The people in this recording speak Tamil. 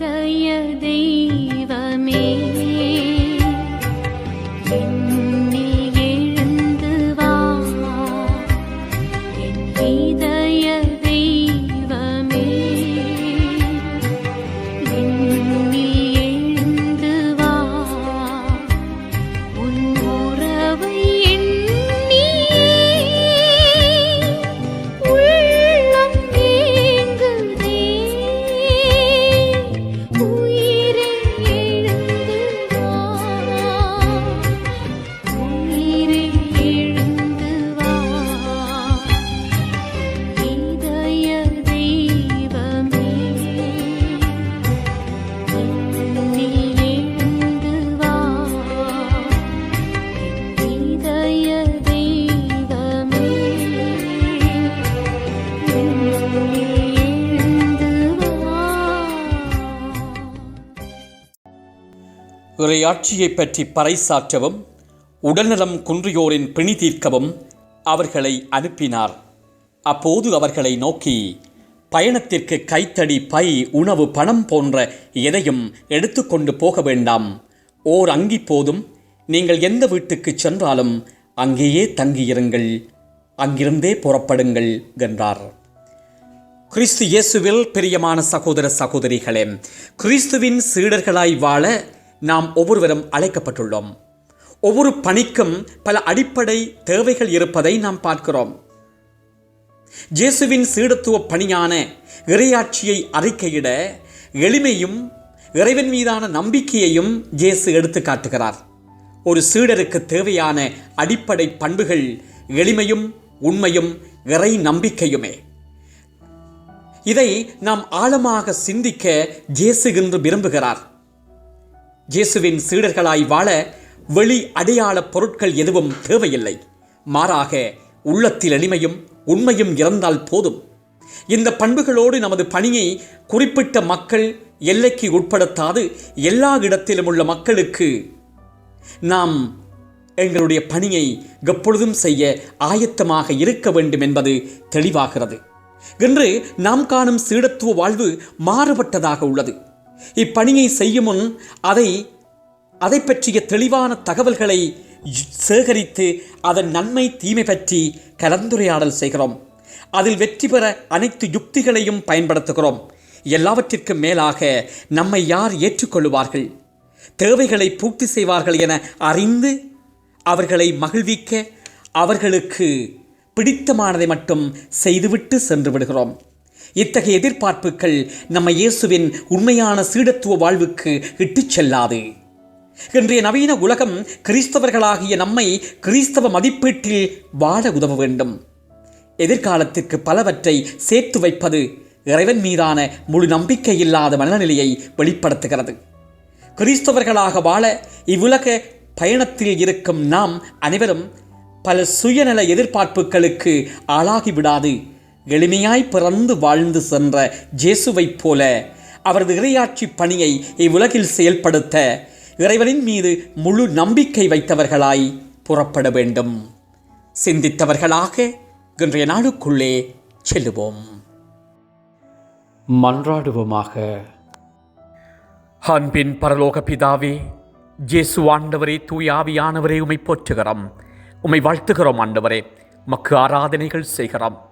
य देव இறையாட்சியை பற்றி பறைசாற்றவும் உடல்நலம் குன்றியோரின் பிணி தீர்க்கவும் அவர்களை அனுப்பினார். அப்போது அவர்களை நோக்கி பயணத்திற்கு கைத்தடி பை உணவு பணம் போன்ற எதையும் எடுத்துக்கொண்டு போக வேண்டாம். ஓர் அங்கி போதும். நீங்கள் எந்த வீட்டுக்கு சென்றாலும் அங்கேயே தங்கியிருங்கள். அங்கிருந்தே புறப்படுங்கள் என்றார். கிறிஸ்து இயேசுவில் பிரியமான சகோதர சகோதரிகளே கிறிஸ்துவின் சீடர்களாய் வாழ நாம் ஒவ்வொருவரும் அழைக்கப்பட்டுள்ளோம். ஒவ்வொரு பணிக்கும் பல அடிப்படை தேவைகள் இருப்பதை நாம் பார்க்கிறோம். இயேசுவின் சீடத்துவ பணியான இறையாட்சியை அறிக்கையிட எளிமையும் இறைவன் மீதான நம்பிக்கையையும் இயேசு எடுத்து காட்டுகிறார். ஒரு சீடருக்கு தேவையான அடிப்படை பண்புகள் எளிமையும் உண்மையும் இறை நம்பிக்கையுமே. இதை நாம் ஆழமாக சிந்திக்க இயேசு என்று விரும்புகிறார். இயேசுவின் சீடர்களாய் வாழ வெளி அடையாள பொருட்கள் எதுவும் தேவையில்லை. மாறாக உள்ளத்தில் எளிமையும் உண்மையும் இறந்தால் போதும். இந்த பண்புகளோடு நமது பணியை குறிப்பிட்ட மக்கள் எல்லைக்கு உட்படுத்தாது எல்லா இடத்திலும் உள்ள மக்களுக்கு நாம் எங்களுடைய பணியை எப்பொழுதும் செய்ய ஆயத்தமாக இருக்க வேண்டும் என்பது தெளிவாகிறது. இன்று நாம் காணும் சீடத்துவ வாழ்வு மாறுபட்டதாக உள்ளது. இப்பணியை செய்யும் முன் அதை அதை பற்றிய தெளிவான தகவல்களை சேகரித்து அதன் நன்மை தீமை பற்றி கலந்துரையாடல் செய்கிறோம். அதில் வெற்றி பெற அனைத்து யுக்திகளையும் பயன்படுத்துகிறோம். எல்லாவற்றிற்கும் மேலாக நம்மை யார் ஏற்றுக்கொள்ளுவார்கள் தேவைகளை பூர்த்தி செய்வார்கள் என அறிந்து அவர்களை மகிழ்விக்க அவர்களுக்கு பிடித்தமானதை மட்டும் செய்துவிட்டு சென்று விடுகிறோம். இத்தகைய எதிர்பார்ப்புகள் நம்ம இயேசுவின் உண்மையான சீடத்துவ வாழ்வுக்கு இட்டுச் செல்லாது. இன்றைய நவீன உலகம் கிறிஸ்தவர்களாகிய நம்மை கிறிஸ்தவ மதிப்பீட்டில் வாழ உதவ வேண்டும். எதிர்காலத்திற்கு பலவற்றை சேர்த்து வைப்பது இறைவன் மீதான முழு நம்பிக்கை இல்லாத மனநிலையை வெளிப்படுத்துகிறது. கிறிஸ்தவர்களாக வாழ இவ்வுலக பயணத்தில் இருக்கும் நாம் அனைவரும் பல சுயநல எதிர்பார்ப்புகளுக்கு ஆளாகிவிடாது எளிமையாய் பிறந்து வாழ்ந்து சென்ற ஜேசுவைப் போல அவரது இறையாட்சி பணியை இவ்வுலகில் செயல்படுத்த இறைவனின் மீது முழு நம்பிக்கை வைத்தவர்களாய் புறப்பட வேண்டும். சிந்தித்தவர்களாக இன்றைய நாளுக்குள்ளே செல்லுவோம். மன்றாடுவோமாக. அன்பின் பரலோக பிதாவே ஜேசு ஆண்டவரே தூயாவியானவரே உமை போற்றுகிறோம். உமை வாழ்த்துகிறோம் ஆண்டவரே. மக்கு ஆராதனைகள் செய்கிறோம்.